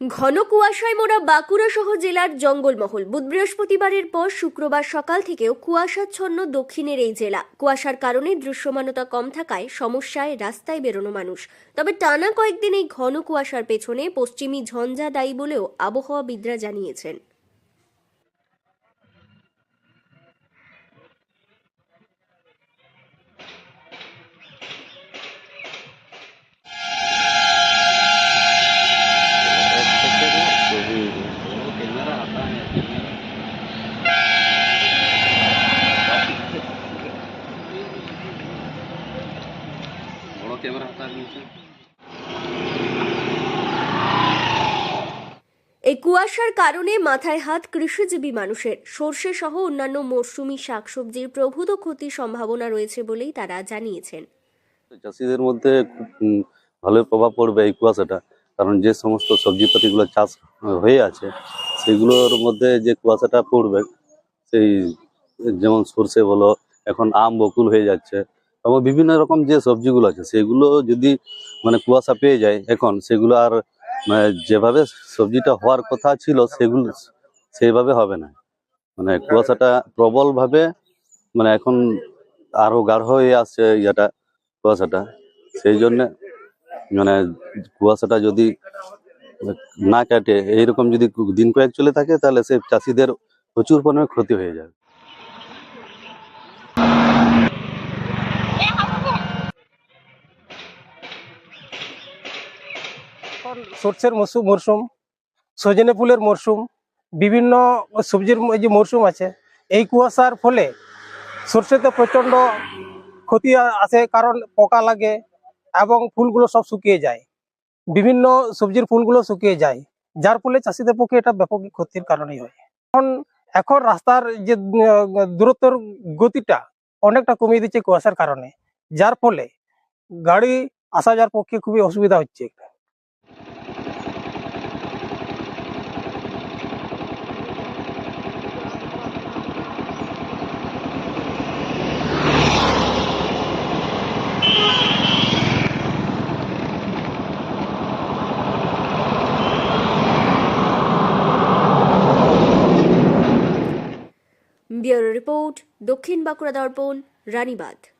ঘন কুয়াশায় মোড়া বাঁকুড়া সহ জেলার জঙ্গলমহল। বুধ বৃহস্পতিবারের পর শুক্রবার সকাল থেকেও কুয়াশাচ্ছন্ন দক্ষিণের এই জেলা। কুয়াশার কারণে দৃশ্যমানতা কম থাকায় সমস্যায় রাস্তায় বেরোনো মানুষ। তবে টানা কয়েকদিন এই ঘন কুয়াশার পেছনে পশ্চিমী ঝঞ্ঝা দায়ী বলেও আবহাওয়াবিদরা জানিয়েছেন। এই কুয়াশার কারণে মাথায় হাত কৃষিজীবী মানুষের। সর্ষে সহ অন্যান্য মরশুমি শাকসবজির প্রভূত ক্ষতির সম্ভাবনা রয়েছে বলেই তারা জানিয়েছেন। চাষিদের মধ্যে খুব ভালো প্রভাব পড়বে এই কুয়াশাটা। কারণ যে সমস্ত সবজিপাতিগুলো চাষ হয়ে আছে সেগুলোর মধ্যে যে কুয়াশাটা পড়বে সেই যেমন সর্ষে বলো এখন আম বকুল হয়ে যাচ্ছে। এবং বিভিন্ন রকম যে সবজিগুলো আছে, সেগুলো যদি মানে কুয়াশা পেয়ে যায় এখন, সেগুলো আর মানে যেভাবে সবজিটা হওয়ার কথা ছিল, সেগুলো সেইভাবে হবে না। মানে কুয়াশাটা প্রবলভাবে মানে এখন আরও গাঢ় হয়ে আসছে ইয়েটা, কুয়াশাটা। সেই জন্য মানে কুয়াশাটা যদি না কাটে, এইরকম যদি দিন কয়েক চলে থাকে, তাহলে সে চাষিদের প্রচুর পরিমাণে ক্ষতি হয়ে যাবে। সর্ষের মরশুম মরশুম সজনে ফুলের মরশুম বিভিন্ন সবজির যে মরশুম আছে, এই কুয়াশার ফলে সর্ষেতে প্রচণ্ড ক্ষতি আসে কারণ পোকা লাগে এবং ফুলগুলো সব শুকিয়ে যায়। বিভিন্ন সবজির ফুলগুলো শুকিয়ে যায়। যার ফলে চাষিদের পক্ষে এটা ব্যাপক ক্ষতির কারণেই হয়। এখন এখন রাস্তার যে দূরত্বর গতিটা অনেকটা কমিয়ে দিচ্ছে কুয়াশার কারণে। যার ফলে গাড়ি আসা যাওয়ার পক্ষে খুবই অসুবিধা হচ্ছে। ব্যুরো রিপোর্ট দক্ষিণ বাঁকুড়া দর্পণ রানীবাঁধ।